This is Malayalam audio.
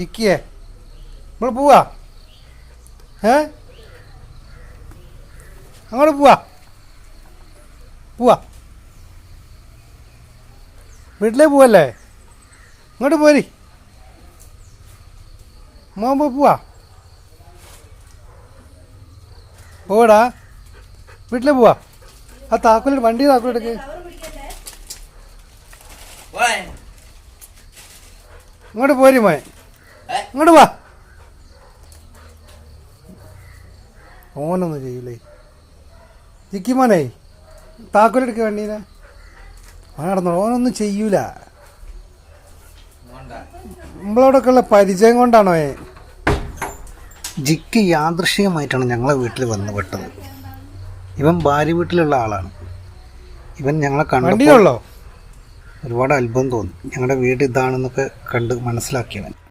ജിക്കിയേ നമ്മൾ പോവാ ഏ അങ്ങോട്ട് പോവാ പോവാ വീട്ടിലേ പോവല്ലേ ഇങ്ങോട്ട് പോരി മോൻ പോ പോവാ പോടാ വീട്ടിലേ പോവാ ആ താക്കോലിട്ട് വണ്ടി താക്കോലെടുക്ക് ഇങ്ങോട്ട് പോരി മോൻ ഇങ്ങോട്ട് വാ. ഓനൊന്നും ചെയ്യൂലേ. ജിക്കി മോനെ താക്കോലെടുക്ക വേണ്ടീനെ. നടന്നോ ഓനൊന്നും ചെയ്യൂല. നമ്മളോടൊക്കെ ഉള്ള പരിചയം കൊണ്ടാണോ ഏ? ജിക്ക് യാദൃശികമായിട്ടാണ് ഞങ്ങളെ വീട്ടിൽ വന്ന് പെട്ടത്. ഇവൻ ഭാര്യ വീട്ടിലുള്ള ആളാണ്. ഇവൻ ഞങ്ങളെ കണ്ടപ്പോൾ ഒരുപാട് അത്ഭുതം തോന്നി. ഞങ്ങളുടെ വീട് ഇതാണെന്നൊക്കെ കണ്ട് മനസ്സിലാക്കിയവൻ.